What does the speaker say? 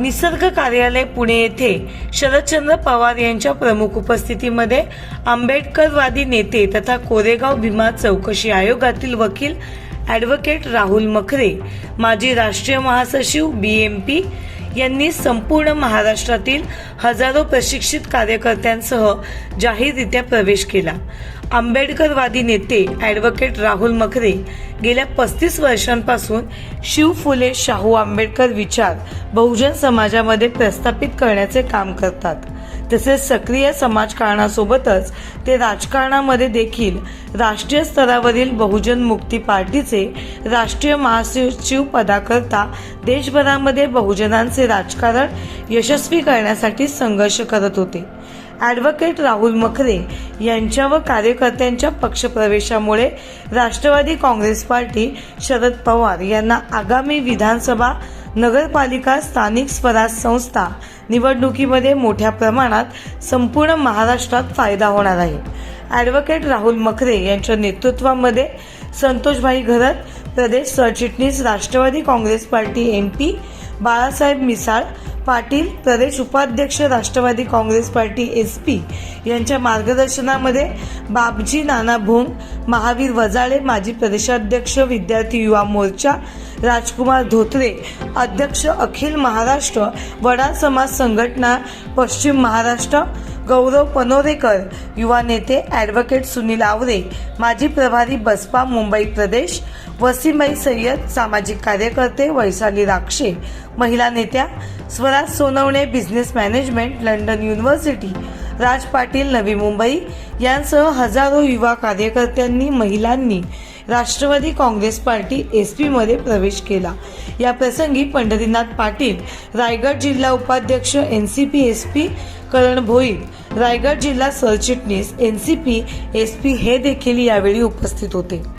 निसर्ग कार्यालय पुणे येथे शरदचंद्र पवार यांच्या प्रमुख उपस्थितीमध्ये आंबेडकरवादी नेते तथा कोरेगाव भीमा चौकशी आयोगातील वकील ॲडव्होकेट राहुल मखरे माजी राष्ट्रीय महासचिव पी यांनी संपूर्ण महाराष्ट्रातील हजारो प्रशिक्षित कार्यकर्त्यांसह जाहीररित्या प्रवेश केला. आंबेडकरवादी नेते ॲडव्होकेट राहुल मखरे गेल्या पस्तीस वर्षांपासून शिव फुले शाहू आंबेडकर विचार बहुजन समाजामध्ये प्रस्थापित करण्याचे काम करतात. तसेच सक्रिय समाजकारणासोबतच ते राजकारणामध्ये देखील राष्ट्रीय स्तरावरील बहुजन मुक्ती पार्टीचे राष्ट्रीय महासचिव पदाकरता देशभरामध्ये बहुजनांचे राजकारण यशस्वी करण्यासाठी संघर्ष करत होते. ॲडव्होकेट राहुल मखरे यांच्या व कार्यकर्त्यांच्या पक्षप्रवेशामुळे राष्ट्रवादी काँग्रेस पार्टी शरद पवार यांना आगामी विधानसभा नगरपालिका स्थानिक स्वराज संस्था निवडणुकीमध्ये मोठ्या प्रमाणात संपूर्ण महाराष्ट्रात फायदा होणार आहे. ॲडव्होकेट राहुल मखरे यांच्या नेतृत्वामध्ये संतोषभाई घरत प्रदेश सरचिटणीस Rashtrawadi Congress Party M P Balasaheb Misal Patil प्रदेश उपाध्यक्ष Rashtrawadi Congress Party S P यांच्या मार्गदर्शनामध्ये बाबजी नाना भोंग महावीर वजाळे माजी प्रदेशाध्यक्ष विद्यार्थी युवा मोर्चा राजकुमार धोत्रे अध्यक्ष अखिल महाराष्ट्र वडा समाज संघटना पश्चिम महाराष्ट्र गौरव पनोरेकर युवा नेते ॲडव्होकेट सुनील आवरे माजी प्रभारी बसपा मुंबई प्रदेश वसीमई सय्यद सामाजिक कार्यकर्ते वैशाली राक्षे महिला नेत्या Swaraj Sonawane business management London university Raj Patil Navi Mumbai यांसह हजारो युवा कार्यकर्त्यांनी महिलांनी राष्ट्रवादी काँग्रेस पार्टी एसमध्ये प्रवेश केला. या प्रसंगी पंढरीनाथ पाटील रायगड जिल्हा उपाध्यक्ष N C P S P Karan Bhoir Raigad जिल्हा सरचिटणीस N C P S P हे देखील यावेळी उपस्थित होते.